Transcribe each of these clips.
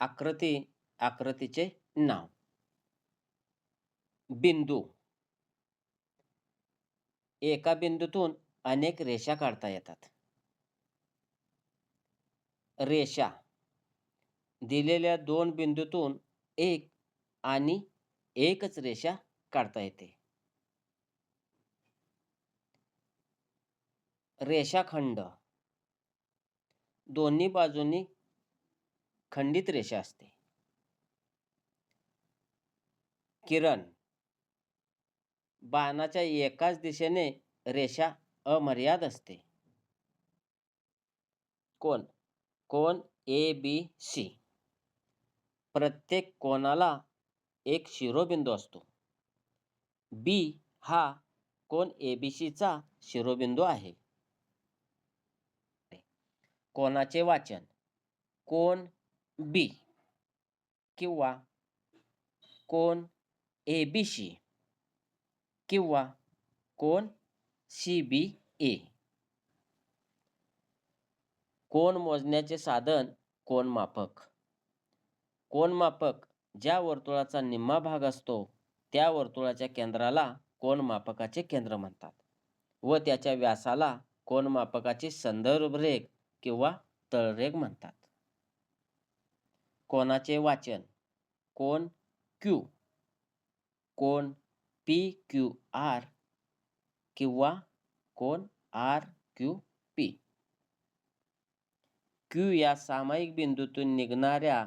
आकृती आकृतीचे नाव. बिंदू. एका बिंदूतून अनेक रेषा काढता येतात. रेषा. दिलेल्या दोन बिंदूतून एक आणि एकच रेषा काढता येते. रेषाखंड. दोन्ही बाजूंनी खंडित रेषा असते. किरण. बाणाच्या एकाच दिशेने रेषा अमर्याद असते. कोण? कोण ए बी सी प्रत्येक कोणाला एक शिरोबिंदू असतो. बी हा कोण ए बी सीचा शिरोबिंदू आहे. कोणाचे वाचन. कोण बी किंवा कोण ए बी सी किंवा कोण सी बी ए कोण मोजण्याचे साधन कोण मापक. कोण मापक ज्या वर्तुळाचा निम्मा भाग असतो त्या वर्तुळाच्या केंद्राला कोण मापकाचे केंद्र म्हणतात व त्याच्या व्यासाला कोण मापकाचे संदर्भ किंवा तळरेख म्हणतात. कोणाचे वाचन? कोण क्यू? कोण पी क्यू आर? किंवा कोण आर क्यू पी? क्यू या सामायिक बिंदूतून निघणाऱ्या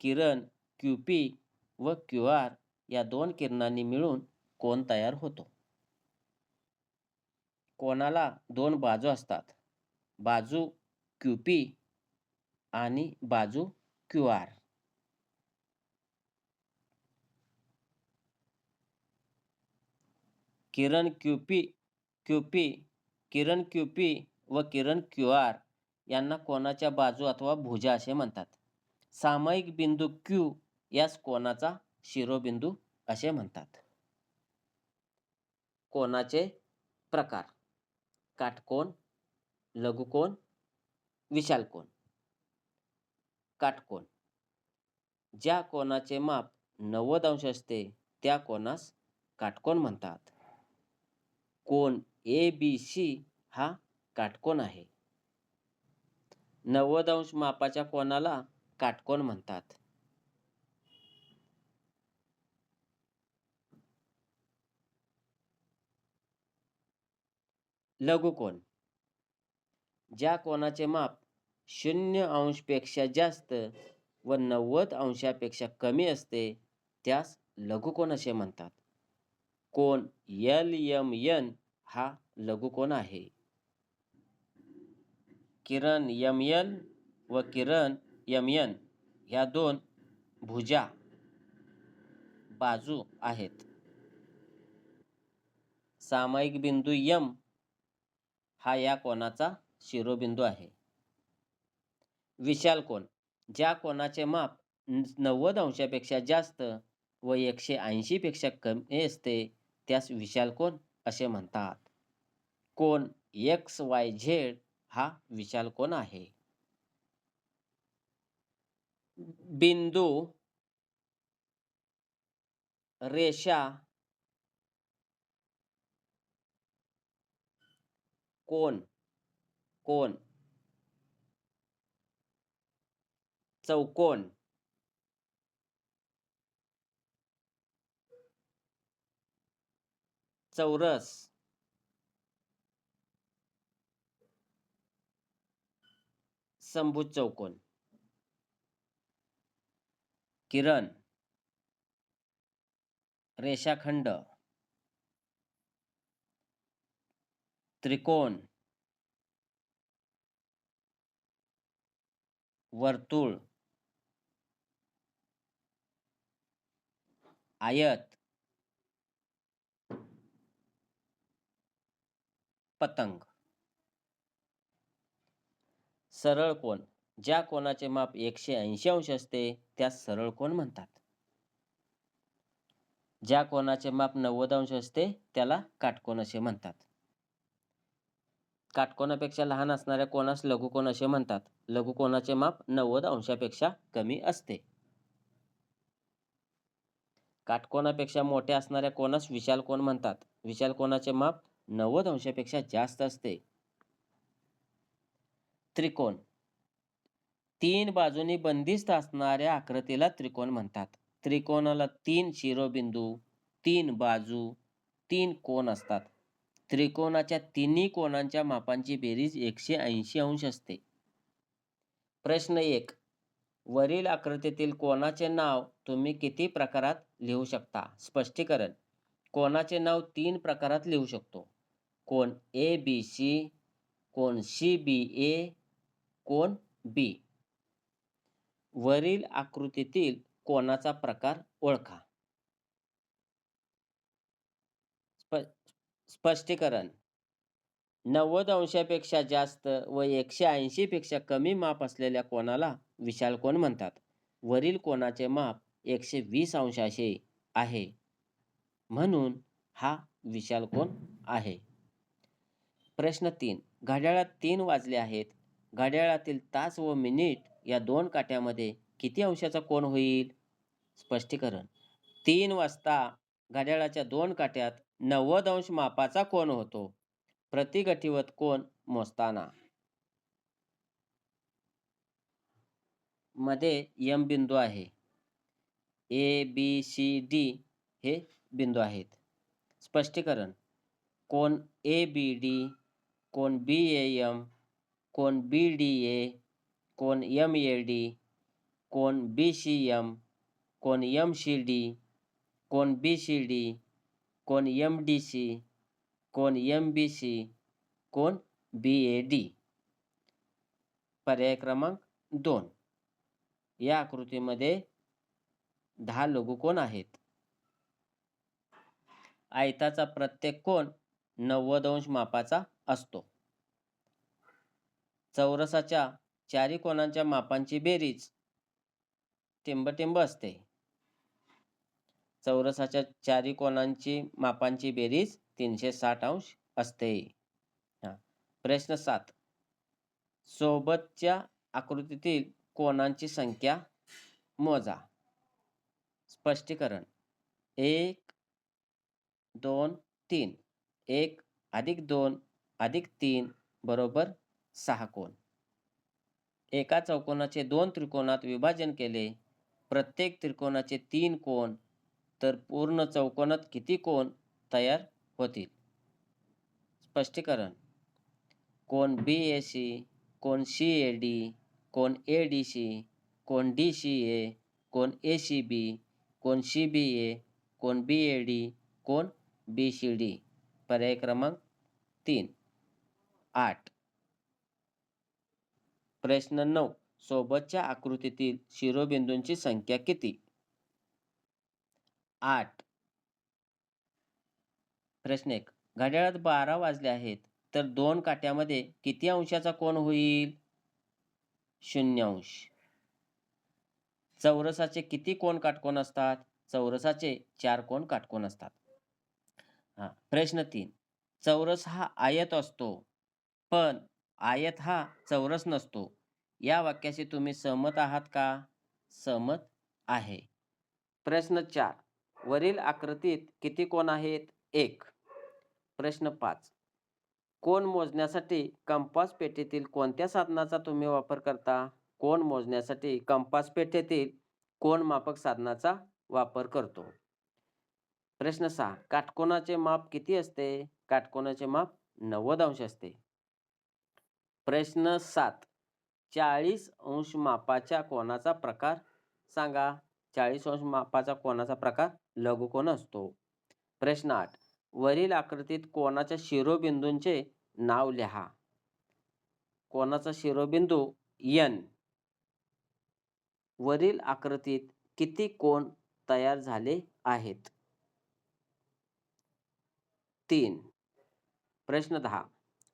किरण क्यू पी व क्यू आर या दोन किरणांनी मिळून कोण तयार होतो? कोणाला दोन बाजू असतात? बाजू क्यू पी आणि बाजू क्यू आर. किरण क्युपी क्युपी किरण क्युपी व किरण क्यू आर यांना कोणाच्या बाजू अथवा भुजा असे म्हणतात. सामायिक बिंदू क्यू यास कोणाचा शिरोबिंदू असे म्हणतात. कोणाचे प्रकार? काटकोन लघुकोन विशाल कोन काटकोन. ज्या कोणाचे माप नव्वद अंश असते त्या कोणास काटकोन म्हणतात. कोण ए बी सी हा काटकोन आहे. नव्वद अंश मापाच्या कोणाला काटकोन म्हणतात. लघुकोन. ज्या कोणाचे माप शून्य अंशपेक्षा जास्त व नव्वद अंशापेक्षा कमी असते त्यास लघुकोन असे म्हणतात. कोण? एल एम एन हा लघुकोन आहे? किरण यम एन व किरण यम एन ह्या दोन भुजा बाजू आहेत. सामायिक बिंदू यम हा या कोणाचा शिरोबिंदू आहे. विशाल कोण ज्या कोणाचे माप नव्वद अंशापेक्षा जास्त व एकशे ऐंशी पेक्षा कमी असते त्यास विशाल कोण? असे म्हणतात. कोन एक्स वाय झेड हा विशाल कोण आहे? बिंदू रेषा कोण? कोण? चौकोन. चौरस. समभुज चौकोन. किरण. रेषाखंड त्रिकोण. वर्तुळ. आयत. पतंग. सरळ कोण? ज्या कोणाचे माप एकशे ऐंशी अंश असते त्यास सरळ कोण म्हणतात? ज्या कोणाचे माप नव्वद अंश असते त्याला काटकोण असे म्हणतात. काटकोणापेक्षा लहान असणाऱ्या कोणास लघुकोण असे म्हणतात? लघुकोणाचे माप नव्वद अंशापेक्षा कमी असते. काटकोणापेक्षा मोठे असणाऱ्या कोणास विशाल कोण म्हणतात? विशाल कोणाचे माप नव्वद अंशापेक्षा जास्त असते. त्रिकोण. तीन बाजूनी बंदिस्त असणाऱ्या आकृतीला त्रिकोण म्हणतात. त्रिकोणाला तीन शिरोबिंदू तीन बाजू तीन कोण असतात. त्रिकोणाच्या तिन्ही कोणांच्या मापांची बेरीज एकशे ऐंशी अंश असते. प्रश्न एक. वरील आकृतीतील कोणाचे नाव तुम्ही किती प्रकारात लिहू शकता? स्पष्टीकरण. कोणाचे नाव तीन प्रकारात लिहू शकतो. कोण ए बी सी कोण सी बी ए कोण बी वरील आकृतीतील कोणाचा प्रकार ओळखा. स्प स्पष्टीकरण. नव्वद अंशापेक्षा जास्त व एकशे ऐंशीपेक्षा कमी माप असलेल्या कोणाला विशाल कोण म्हणतात. वरील कोणाचे माप एकशे वीस अंशाचे आहे. म्हणून हा विशाल कोण आहे. प्रश्न तीन. घड्याळात तीन वाजले आहेत. घड्याळातील तास व मिनिट या दोन काट्यामध्ये किती अंशाचा कोण होईल? स्पष्टीकरण. तीन वाजता घड्याळाच्या दोन काट्यात नव्वद अंश मापाचा कोण होतो? प्रतिगठीवत कोण मोजताना. मध्ये यम बिंदू आहे. ए बी सी डी हे बिंदू आहेत. स्पष्टीकरण. कोण ए बी डी कोण बी ए एम कोण बी डी ए कोण एम ए डी कोण बी सी एम कोण एम सी डी कोण बी सी डी कोण एम डी सी कोण एम बी सी कोण बी ए डी पर्याय क्रमांक दोन. या आकृतीमध्ये दहा लघुकोन आहेत? आयताचा प्रत्येक कोण नव्वद अंश मापाचा असतो. चौरसाच्या चारी कोणांच्या मापांची बेरीज टिंबटिंब असते. चौरसाच्या चारी कोणांची मापांची बेरीज तीनशे साठ अंश असते. प्रश्न सात. सोबतच्या आकृतीतील कोणांची संख्या मोजा. स्पष्टीकरण. एक दोन तीन. एक अधिक दोन अधिक तीन बरोबर सहा कोण? एका चौकोनाचे दोन त्रिकोणात विभाजन केले प्रत्येक त्रिकोणाचे तीन कोण तर पूर्ण चौकोनात किती कोण तयार होतील? स्पष्टीकरण कोण बी ए सी कोण सी ए डी कोण ए डी सी कोण डी सी ए कोण ए सी बी कोण सी बी ए कोण बी ए डी कोण बी सी डी पर्याय क्रमांक तीन. आठ. प्रश्न नऊ. सोबतच्या आकृतीतील शिरोबिंदूंची संख्या किती? आठ. प्रश्न एक. घड्याळात बारा वाजले आहेत तर दोन काट्यामध्ये किती अंशाचा कोण होईल? शून्य अंश चौरसाचे किती कोण काटकोन असतात? चौरसाचे चार कोण काटकोन असतात. हा प्रश्न तीन. चौरस हा आयत असतो. पण आयत हा चौरस नसतो. या वाक्याशी तुम्ही सहमत आहात का? सहमत आहे. प्रश्न चार. वरील आकृतीत किती कोण आहेत? एक. प्रश्न पाच. कोण मोजण्यासाठी कंपास पेटीतील कोणत्या साधनाचा तुम्ही वापर करता? कोण मोजण्यासाठी कंपास पेटीतील कोण मापक साधनाचा वापर करतो? प्रश्न सहा. काटकोणाचे माप किती असते? काटकोणाचे माप नव्वद अंश असते. प्रश्न सात. चाळीस अंश मापाच्या कोणाचा प्रकार? सांगा. चाळीस अंश मापाचा कोणाचा प्रकार? लघुकोन असतो. प्रश्न आठ. वरील आकृतीत कोणाच्या शिरोबिंदूंचे नाव लिहा. कोणाचा शिरोबिंदू यन वरील आकृतीत किती कोण तयार झाले आहेत? तीन. प्रश्न दहा.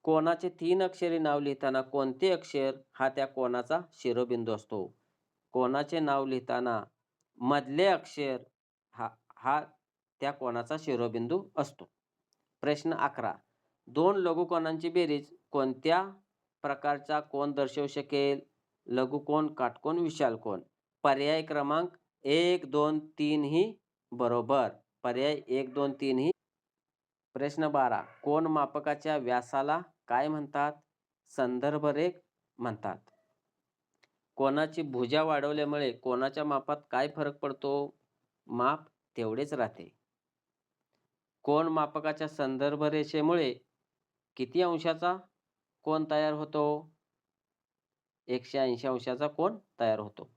कोणाचे तीन अक्षरी नाव लिहिताना कोणते अक्षर हा त्या कोणाचा शिरोबिंदू असतो? कोणाचे नाव लिहिताना मधले अक्षर हा हा त्या कोणाचा शिरोबिंदू असतो? प्रश्न अकरा. दोन लघुकोनांची बेरीज कोणत्या प्रकारचा कोण दर्शवू शकेल? लघुकोण काटकोन विशाल कोण पर्याय क्रमांक एक दोन तीन ही बरोबर. पर्याय एक दोन तीन ही प्रश्न बारा. कोन मापकाच्या व्यासाला काय म्हणतात? संदर्भ रेख म्हणतात. कोणाची भुजा वाढवल्यामुळे कोणाच्या मापात काय फरक पडतो? माप तेवढेच राहते. कोण मापकाच्या संदर्भ रेषेमुळे किती अंशाचा कोण तयार होतो? एकशे ऐंशी अंशाचा कोण तयार होतो?